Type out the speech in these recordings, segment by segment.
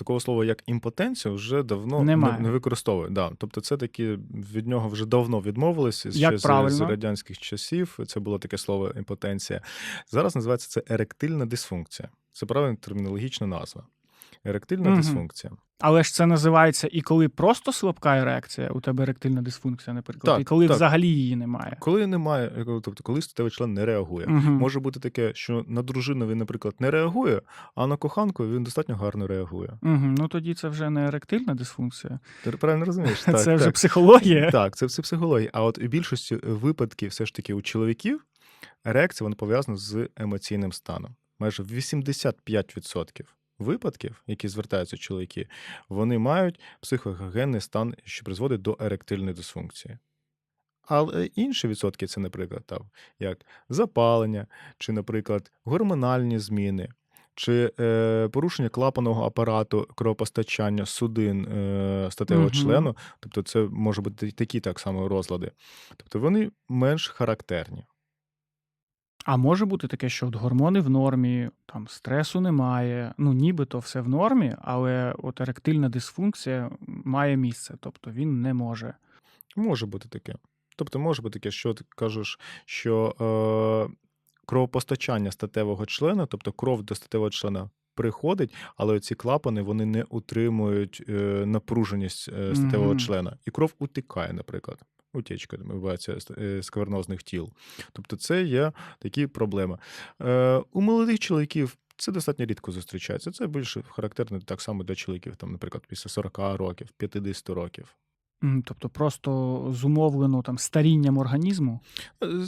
такого слова, як імпотенція, вже давно не, Немає. не використовують. Да. Тобто, це такі від нього вже давно відмовилися Як ще з, з радянських часів. Це було таке слово імпотенція. Зараз називається це еректильна дисфункція. Це правильна термінологічна назва. Еректильна Мгм. дисфункція. Але ж це називається і коли просто слабка ерекція, у тебе еректильна дисфункція, наприклад, Так, і коли так. взагалі її немає. Коли немає, е, тобто коли статевий член не реагує. Мгм. Може бути таке, що на дружину він, наприклад, не реагує, а на коханку він достатньо гарно реагує. Мгм. Ну тоді це вже не еректильна дисфункція, Ти правильно розумієш? Так, це вже психологія. Так, це все психологія. А от у більшості випадків, все ж таки, у чоловіків ерекція вона пов'язана з емоційним станом. Майже 85% випадків, які звертаються чоловіки, вони мають психогенний стан, що призводить до еректильної дисфункції. Але інші відсотки це, наприклад, там, як запалення, чи, наприклад, гормональні зміни, чи е, порушення клапаного апарату кровопостачання судин е, статевого Мгм. члену, тобто це може бути такі так само розлади. Тобто вони менш характерні. А може бути таке, що от гормони в нормі, там стресу немає, ну нібито все в нормі, але от еректильна дисфункція має місце, тобто він не може. Може бути таке. Тобто, може бути таке, що ти кажеш, що е, кровопостачання статевого члена, тобто кров до статевого члена приходить, але ці клапани вони не утримують е, напруженість е, статевого Мгм. члена, і кров утікає, наприклад. Утічка відбувається з е, сквернозних тіл. Тобто, це є такі проблеми. Е, у молодих чоловіків. Це достатньо рідко зустрічається. Це більше характерно так само для чоловіків, там, наприклад, після 40 років, 50 років. Тобто просто зумовлено там старінням організму.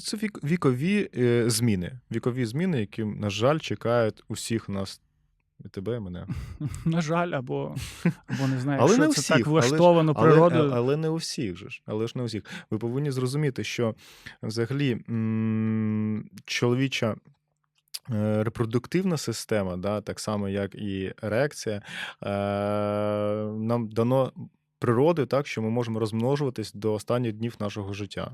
Це вік, вікові зміни. Вікові зміни, які, на жаль, чекають усіх нас, і тебе, і мене. На жаль, або, або не знаю, Але якщо не це всіх, так влаштовано Але, природою. але, але не у всіх же ж. Але ж не у всіх. Ви повинні зрозуміти, що взагалі м, чоловіча. е, Репродуктивна система, да, так само як і ерекція, е, нам дано природою так, що ми можемо розмножуватись до останніх днів нашого життя.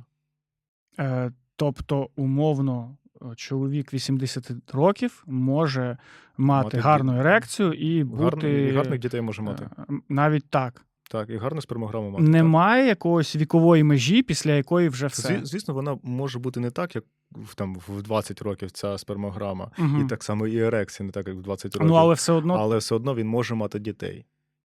Е, Тобто, умовно, чоловік 80 років може мати Мати гарну ді- ерекцію і бути і гарних дітей може мати. е, навіть так. Так, і гарну спермограму мати. так. Немає якоїсь вікової межі, після якої вже все. Звісно, вона може бути не так, як в, там, в 20 років ця спермограма, Мгм. і так само і ерекція, не так, як в 20 років. Ну, але все одно Але все одно він може мати дітей.